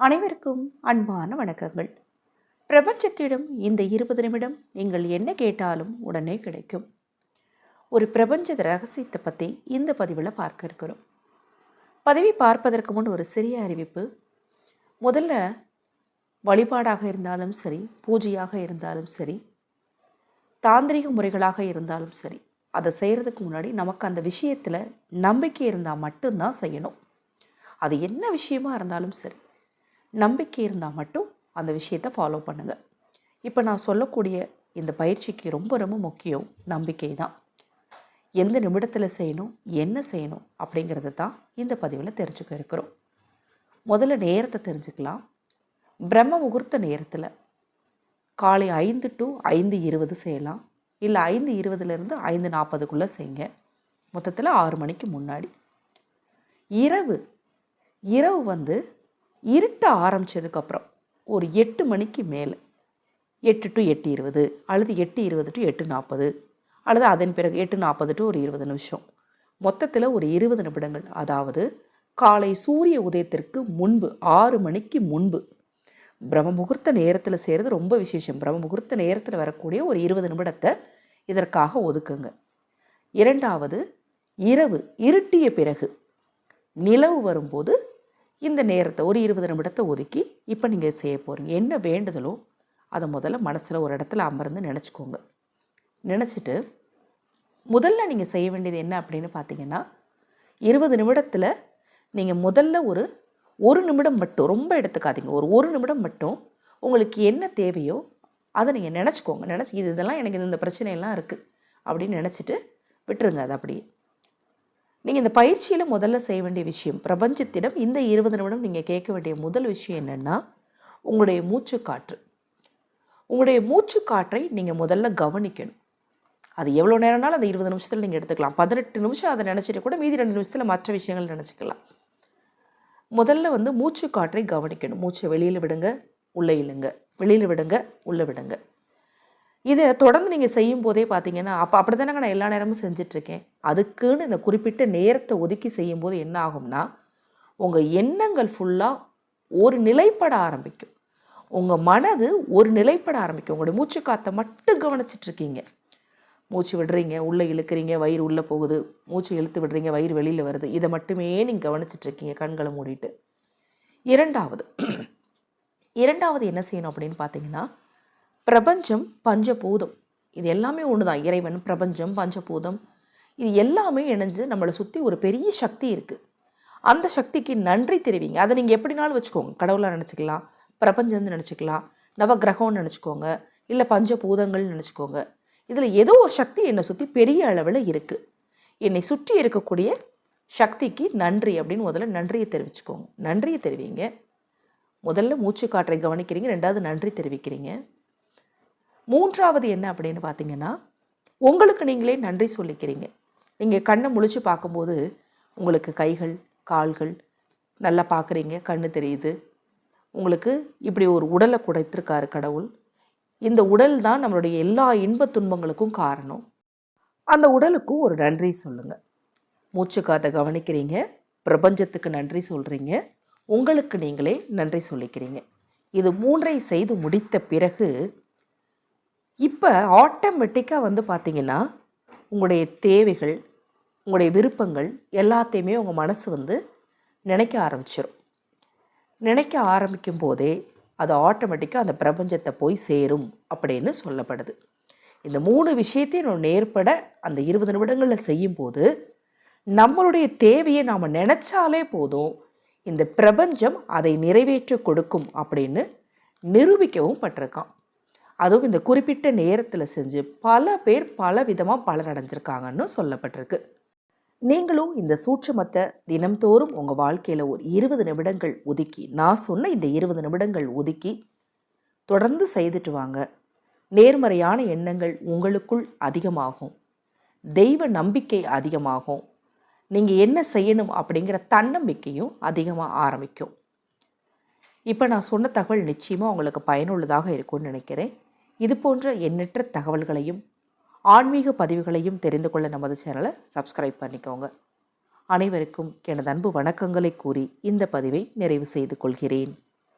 அனைவருக்கும் அன்பான வணக்கங்கள். பிரபஞ்சத்திடம் இந்த இருபது நிமிடம் நீங்கள் என்ன கேட்டாலும் உடனே கிடைக்கும். ஒரு பிரபஞ்ச ரகசியத்தை பற்றி இந்த பதிவில் பார்க்க இருக்கிறோம். பதவி பார்ப்பதற்கு முன் ஒரு சிறிய அறிவிப்பு. முதல்ல வழிபாடாக இருந்தாலும் சரி பூஜையாக இருந்தாலும் சரி தாந்திரிக முறைகளாக இருந்தாலும் சரி அதை செய்கிறதுக்கு முன்னாடி நமக்கு அந்த விஷயத்தில் நம்பிக்கை இருந்தால் மட்டும்தான் செய்யணும். அது என்ன விஷயமா இருந்தாலும் சரி நம்பிக்கை இருந்தால் மட்டும் அந்த விஷயத்தை ஃபாலோ பண்ணுங்கள் இப்போ நான் சொல்லக்கூடிய இந்த பயிற்சிக்கு ரொம்ப ரொம்ப முக்கியம் நம்பிக்கை தான். எந்த நிமிடத்தில் செய்யணும் என்ன செய்யணும் அப்படிங்கிறது தான் இந்த பதிவில் தெரிஞ்சுக்க இருக்கிறோம். முதல்ல நேரத்தை தெரிஞ்சுக்கலாம். பிரம்ம முகூர்த்த நேரத்தில் காலை ஐந்து டு ஐந்து இருபது செய்யலாம். இல்லை ஐந்து இருபதுலேருந்து ஐந்து நாற்பதுக்குள்ளே செய்யுங்க. மொத்தத்தில் ஆறு மணிக்கு முன்னாடி. இரவு இரவு வந்து இருட்ட ஆரம்பித்ததுக்கப்புறம் ஒரு எட்டு மணிக்கு மேலே எட்டு டு எட்டு இருபது அல்லது எட்டு இருபது டு எட்டு நாற்பது அல்லது அதன் பிறகு எட்டு நாற்பது டு ஒரு இருபது நிமிஷம். மொத்தத்தில் ஒரு இருபது நிமிடங்கள். அதாவது காலை சூரிய உதயத்திற்கு முன்பு ஆறு மணிக்கு முன்பு. பிரம்ம முகூர்த்த நேரத்தில் செய்கிறது ரொம்ப விசேஷம். பிரம்ம முகூர்த்த நேரத்தில் வரக்கூடிய ஒரு இருபது நிமிடத்தை இதற்காக ஒதுக்குங்க. இரண்டாவது இரவு இருட்டிய பிறகு நிலவு வரும்போது இந்த நேரத்தை ஒரு இருபது நிமிடத்தை ஒதுக்கி இப்போ நீங்கள் செய்ய போகிறீங்க என்ன வேண்டுதலோ அதை முதல்ல மனசில் ஒரு இடத்துல அமர்ந்து நினச்சிக்கோங்க. நினச்சிட்டு முதல்ல நீங்கள் செய்ய வேண்டியது என்ன அப்படின்னு பார்த்தீங்கன்னா இருபது நிமிடத்தில் நீங்கள் முதல்ல ஒரு ஒரு நிமிடம் மட்டும் ரொம்ப எடுத்துக்காதீங்க. ஒரு ஒரு நிமிடம் மட்டும் உங்களுக்கு என்ன தேவையோ அதை நீங்கள் நினச்சிக்கோங்க. நினச்சி இது இதெல்லாம் எனக்கு இந்த பிரச்சனையெல்லாம் இருக்குது அப்படின்னு நினச்சிட்டு விட்டுருங்க. அது அப்படியே நீங்கள் இந்த பயிற்சியில் முதல்ல செய்ய வேண்டிய விஷயம் பிரபஞ்சத்திடம் இந்த இருபது நிமிடம் நீங்கள் கேட்க வேண்டிய முதல் விஷயம் என்னென்னா உங்களுடைய மூச்சு காற்று உங்களுடைய மூச்சு காற்றை நீங்கள் முதல்ல கவனிக்கணும். அது எவ்வளோ நேரம்னாலும் அந்த இருபது நிமிஷத்தில் நீங்கள் எடுத்துக்கலாம். பதினெட்டு நிமிஷம் அதை நினச்சிட்டு கூட மீதி ரெண்டு நிமிஷத்தில் மற்ற விஷயங்கள் நினச்சிக்கலாம். முதல்ல வந்து மூச்சு காற்றை கவனிக்கணும். மூச்சை வெளியில் விடுங்க உள்ளே இழுங்க. வெளியில் விடுங்க உள்ளே விடுங்க. இதை தொடர்ந்து நீங்கள் செய்யும் போதே பார்த்தீங்கன்னா அப்போ அப்படி தானங்க நான் எல்லா நேரமும் செஞ்சிட்ருக்கேன். அதுக்குன்னு இந்த குறிப்பிட்ட நேரத்தை ஒதுக்கி செய்யும்போது என்ன ஆகும்னா உங்கள் எண்ணங்கள் ஃபுல்லாக ஒரு நிலைப்பட ஆரம்பிக்கும். உங்கள் மனது ஒரு நிலைப்பட ஆரம்பிக்கும். உங்களுடைய மூச்சு காற்றை மட்டும் கவனிச்சிட்ருக்கீங்க. மூச்சு விடுறீங்க உள்ளே இழுக்கிறீங்க வயிறு உள்ளே போகுது. மூச்சு இழுத்து விடுறீங்க வயிறு வெளியில் வருது. இதை மட்டுமே நீங்கள் கவனிச்சிட்ருக்கீங்க கண்களை மூடிட்டு. இரண்டாவது. இரண்டாவது என்ன செய்யணும் அப்படின்னு பார்த்தீங்கன்னா பிரபஞ்சம் பஞ்சபூதம். இது எல்லாமே ஒன்று தான் இறைவன் பிரபஞ்சம் பஞ்சபூதம். இது எல்லாமே இணைஞ்சு நம்மளை சுற்றி ஒரு பெரிய சக்தி இருக்குது அந்த சக்திக்கு நன்றி தெரிவிங்க. அதை நீங்கள் எப்படினாலும் வச்சுக்கோங்க. கடவுளாக நினச்சிக்கலாம் பிரபஞ்சம்னு நினச்சிக்கலாம் நவகிரகம்னு நினச்சிக்கோங்க இல்லை பஞ்சபூதங்கள்னு நினச்சிக்கோங்க. இதில் ஏதோ ஒரு சக்தி என்னை சுற்றி பெரிய அளவில் இருக்குது என்னை சுற்றி இருக்கக்கூடிய சக்திக்கு நன்றி அப்படின்னு முதல்ல நன்றியை தெரிவிச்சுக்கோங்க. நன்றியை தெரிவிங்க. முதல்ல மூச்சு காற்றை கவனிக்கிறீங்க. ரெண்டாவது நன்றி தெரிவிக்கிறீங்க. மூன்றாவது என்ன அப்படின்னு பார்த்தீங்கன்னா உங்களுக்கு நீங்களே நன்றி சொல்லிக்கிறீங்க. நீங்கள் கண்ணை முழிச்சு பார்க்கும்போது உங்களுக்கு கைகள் கால்கள் நல்லா பார்க்குறீங்க கண்ணு தெரியுது. உங்களுக்கு இப்படி ஒரு உடலை குடைத்திருக்காரு கடவுள். இந்த உடல் தான் நம்மளுடைய எல்லா இன்ப துன்பங்களுக்கும் காரணம். அந்த உடலுக்கும் ஒரு நன்றி சொல்லுங்கள் மூச்சு காற்றை கவனிக்கிறீங்க பிரபஞ்சத்துக்கு நன்றி சொல்கிறீங்க உங்களுக்கு நீங்களே நன்றி சொல்லிக்கிறீங்க. இது மூன்றை செய்து முடித்த பிறகு இப்போ ஆட்டோமேட்டிக்காக வந்து பார்த்தீங்கன்னா உங்களுடைய தேவைகள் உங்களுடைய விருப்பங்கள் எல்லாத்தையுமே உங்கள் மனசு வந்து நினைக்க ஆரம்பிச்சிடும் நினைக்க ஆரம்பிக்கும் போதே அது ஆட்டோமேட்டிக்காக அந்த பிரபஞ்சத்தை போய் சேரும் அப்படின்னு சொல்லப்படுது. இந்த மூணு விஷயத்தையும் நம்ம நேர்பட அந்த இருபது நிமிடங்களில் செய்யும்போது நம்மளுடைய தேவையை நாம் நினச்சாலே போதும் இந்த பிரபஞ்சம் அதை நிறைவேற்றி கொடுக்கும் அப்படின்னு நிரூபிக்கவும் பட்டிருக்கான் அதுவும் இந்த குறிப்பிட்ட நேரத்தில் செஞ்சு பல பேர் பல விதமாக பலனடைஞ்சிருக்காங்கன்னு சொல்லப்பட்டிருக்கு. நீங்களும் இந்த சூட்சமத்தை தினம்தோறும் உங்கள் வாழ்க்கையில் ஒரு இருபது நிமிடங்கள் ஒதுக்கி நான் சொன்ன இந்த இருபது நிமிடங்கள் ஒதுக்கி தொடர்ந்து செய்துட்டு வாங்க. நேர்மறையான எண்ணங்கள் உங்களுக்குள் அதிகமாகும். தெய்வ நம்பிக்கை அதிகமாகும். நீங்கள் என்ன செய்யணும் அப்படிங்கிற தன்னம்பிக்கையும் அதிகமாக ஆரம்பிக்கும். இப்போ நான் சொன்ன தகவல் நிச்சயமாக உங்களுக்கு பயனுள்ளதாக இருக்கும்னு நினைக்கிறேன். இது போன்ற எண்ணற்ற தகவல்களையும் ஆன்மீக பதிவுகளையும் தெரிந்து கொள்ள நமது சேனலை சப்ஸ்கிரைப் பண்ணிக்கோங்க. அனைவருக்கும் எனது அன்பு வணக்கங்களை கூறி இந்த பதிவை நிறைவு செய்து கொள்கிறேன்.